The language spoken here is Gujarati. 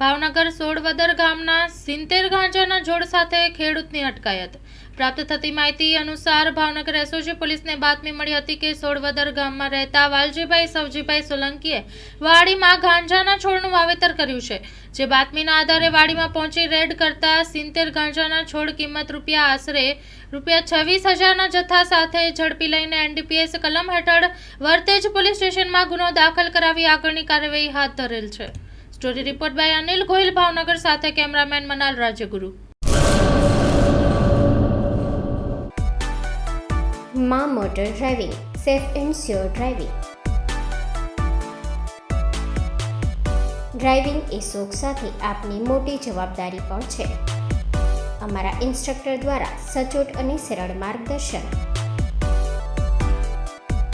ભાવનગર સોડવદર ગામના સિત્તેર ગાંજાના જોડ સાથે ખેડૂતની અટકાયત. પ્રાપ્ત થતી માહિતી અનુસાર ભાવનગર એસઓજી પોલીસને બાતમી મળી હતી કે સોડવદર ગામમાં રહેતા વાલજીભાઈ સવજીભાઈ સોલંકીએ વાડીમાં ગાંજાના છોડનું વાવેતર કર્યું છે. જે બાતમીના આધારે વાડીમાં પહોંચી રેડ કરતા સિત્તેર ગાંજાના છોડ કિંમત રૂપિયા આશરે રૂપિયા છવ્વીસ હજારના જથ્થા સાથે ઝડપી લઈને એનડીપીએસ કલમ હેઠળ વર્તેજ પોલીસ સ્ટેશનમાં ગુનો દાખલ કરાવી આગળની કાર્યવાહી હાથ ધરેલ છે. Story report by Anil Gohil, Bhavnagar સાથે cameraman Manal Rajguru Maa motor driving, safe and sure driving. Driving એ શોખ સાથે આપની મોટી જવાબદારી પણ છે. અમારા ઇન્સ્ટ્રક્ટર દ્વારા સચોટ અને સરળ માર્ગદર્શન